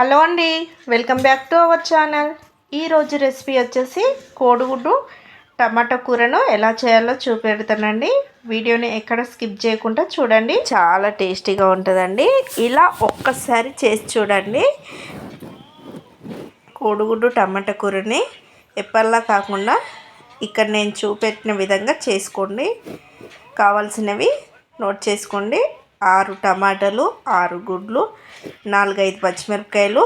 Hello అండి welcome back to our channel. ఈరోజు recipe వచ్చేసి కోడిగుడ్డు టమాటా కూరను ఎలా చేయాలో చూపెడతానండి. వీడియోని ఎక్కడ స్కిప్ చేయకుండా చూడండి. చాలా టేస్టీగా ఉంటుందండి. ఇలా ఒక్కసారి చేసి చూడండి. కోడిగుడ్డు టమాటా కూరని ఎప్పటిలా కాకుండా ఇక్కడ నేను చూపెట్టిన విధంగా చేసుకోండి. కావాల్సినవి నోట్ చేసుకోండి. ఆరు టమాటాలు ఆరు గుడ్లు నాలుగైదు పచ్చిమిరపకాయలు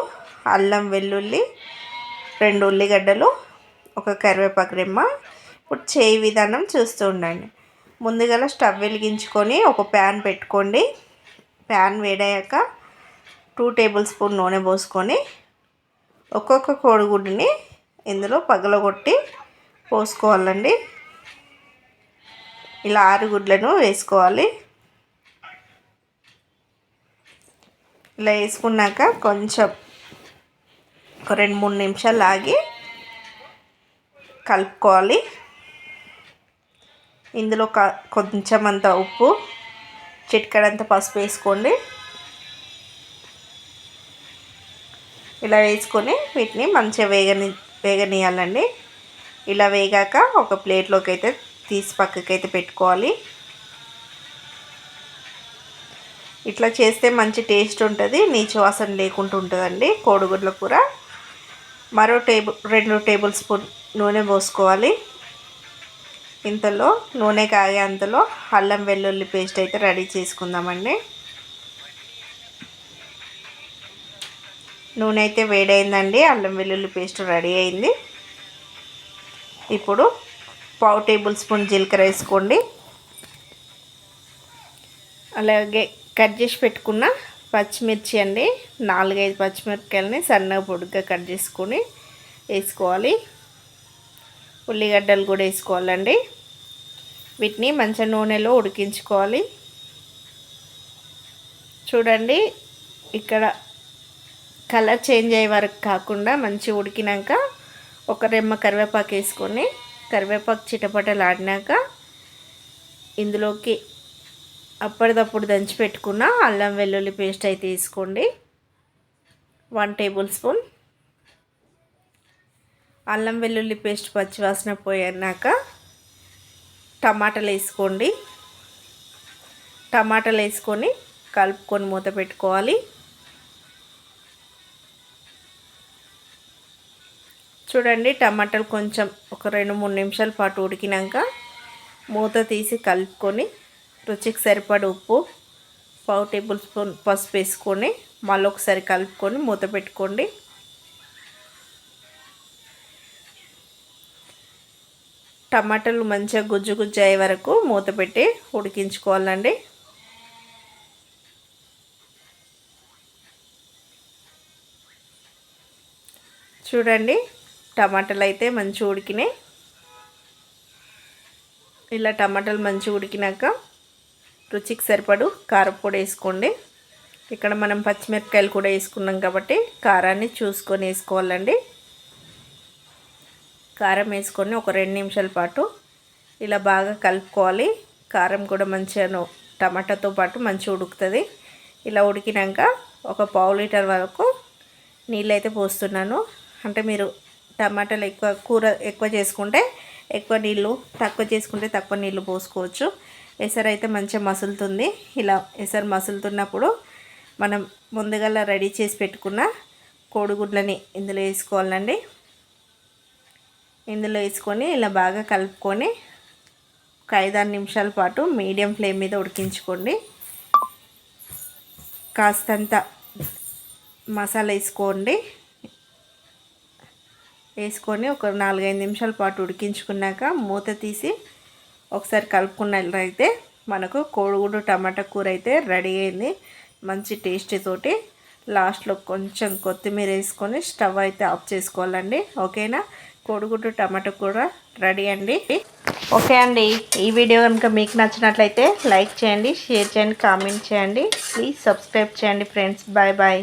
అల్లం వెల్లుల్లి రెండు ఉల్లిగడ్డలు ఒక కరివేపాకు రెమ్మ. ఇప్పుడు చేయి విధానం చూస్తూ ఉండండి. ముందుగా స్టవ్ వెలిగించుకొని ఒక ప్యాన్ పెట్టుకోండి. ప్యాన్ వేడయ్యాక టూ టేబుల్ స్పూన్ నూనె పోసుకొని ఒక్కొక్క కోడిగుడ్డుని ఇందులో పగలగొట్టి పోసుకోవాలండి. ఇలా ఆరు గుడ్లను వేసుకోవాలి. ఇలా వేసుకున్నాక కొంచెం ఒక రెండు మూడు నిమిషాలు ఆగి కలుపుకోవాలి. ఇందులో క కొంచెం అంత ఉప్పు చిటికడంత పసుపు వేసుకోండి. ఇలా వేసుకొని వీటిని మంచిగా వేగని వేగనీయాలండి ఇలా వేగాక ఒక ప్లేట్లోకి అయితే తీసి పక్కకైతే పెట్టుకోవాలి. ఇట్లా చేస్తే మంచి టేస్ట్ ఉంటుంది నీచు వాసన లేకుండా ఉంటుందండి కోడిగుడ్ల కూర. మరో టేబుల్ రెండు టేబుల్ స్పూన్ నూనె పోసుకోవాలి. ఇంతలో నూనె కాగే అంతలో అల్లం వెల్లుల్లి పేస్ట్ అయితే రెడీ చేసుకుందామండి. నూనె అయితే వేడైందండి అల్లం వెల్లుల్లి పేస్ట్ రెడీ అయింది. ఇప్పుడు పావు టేబుల్ స్పూన్ జీలకర్ర వేసుకోండి. అలాగే కట్ చేసి పెట్టుకున్న పచ్చిమిర్చి అండి. నాలుగైదు పచ్చిమిరపకాయలని సన్నగా పొడిగా కట్ చేసుకొని వేసుకోవాలి. ఉల్లిగడ్డలు కూడా వేసుకోవాలండి. వీటిని మంచి నూనెలో ఉడికించుకోవాలి. చూడండి ఇక్కడ కలర్ చేంజ్ అయ్యే వరకు కాకుండా మంచి ఉడికినాక ఒక రెమ్మ కరివేపాకు వేసుకొని కరివేపాకు చిటపటలాడినాక ఇందులోకి అప్పటిదప్పుడు దంచి పెట్టుకున్న అల్లం వెల్లుల్లి పేస్ట్ అయితే తీసుకోండి. One tablespoon. అల్లం వెల్లుల్లి పేస్ట్ పచ్చివాసన పోయాక టమాటాలు వేసుకోండి. టమాటాలు వేసుకొని కలుపుకొని మూత పెట్టుకోవాలి. చూడండి టమాటాలు కొంచెం ఒక రెండు మూడు నిమిషాల పాటు ఉడికినాక మూత తీసి కలుపుకొని రుచికి సరిపడ ఉప్పు పావు టేబుల్ స్పూన్ పసుపు వేసుకొని మళ్ళీ ఒకసారి కలుపుకొని మూత పెట్టుకోండి. టమాటాలు మంచిగా గుజ్జు గుజ్జు అయ్యే వరకు మూత పెట్టి ఉడికించుకోవాలండి. చూడండి టమాటాలు అయితే మంచి ఉడికినాయి. ఇలా టమాటాలు మంచి ఉడికినాక రుచికి సరిపడు కారపొడి వేసుకోండి. ఇక్కడ మనం పచ్చిమిరపకాయలు కూడా వేసుకున్నాం కాబట్టి కారాన్ని చూసుకొని వేసుకోవాలండి. కారం వేసుకొని ఒక రెండు నిమిషాల పాటు ఇలా బాగా కలుపుకోవాలి. కారం కూడా మంచిగా టమాటాతో పాటు మంచిగా ఉడుకుతుంది. ఇలా ఉడికినాక ఒక పావు లీటర్ వరకు నీళ్ళైతే పోస్తున్నాను. అంటే మీరు టమాటాలు ఎక్కువ కూర ఎక్కువ చేసుకుంటే ఎక్కువ నీళ్ళు తక్కువ చేసుకుంటే తక్కువ నీళ్ళు పోసుకోవచ్చు. ఎసరు అయితే మంచిగా మసులుతుంది. ఇలా ఎసరు మసులుతున్నప్పుడు మనం ముందుగా రెడీ చేసి పెట్టుకున్న కోడిగుడ్లని ఇందులో వేసుకోవాలండి. ఇందులో వేసుకొని ఇలా బాగా కలుపుకొని ఒక ఐదారు నిమిషాల పాటు మీడియం ఫ్లేమ్ మీద ఉడికించుకోండి. కాస్తంత మసాలా వేసుకోండి. వేసుకొని ఒక నాలుగైదు నిమిషాల పాటు ఉడికించుకున్నాక మూత తీసి ఒకసారి కలుపుకున్నట్లయితే మనకు కోడిగుడ్డు టమాటా కూర అయితే రెడీ అయింది. మంచి టేస్టీ తోటి. లాస్ట్లో కొంచెం కొత్తిమీర వేసుకొని స్టవ్ అయితే ఆఫ్ చేసుకోవాలండి. ఓకేనా? కోడిగుడ్డు టమాటా కూర రెడీ అండి. ఓకే అండి. ఈ వీడియో కనుక మీకు నచ్చినట్లయితే లైక్ చేయండి షేర్ చేయండి కామెంట్ చేయండి. ప్లీజ్ సబ్స్క్రైబ్ చేయండి ఫ్రెండ్స్. Bye bye.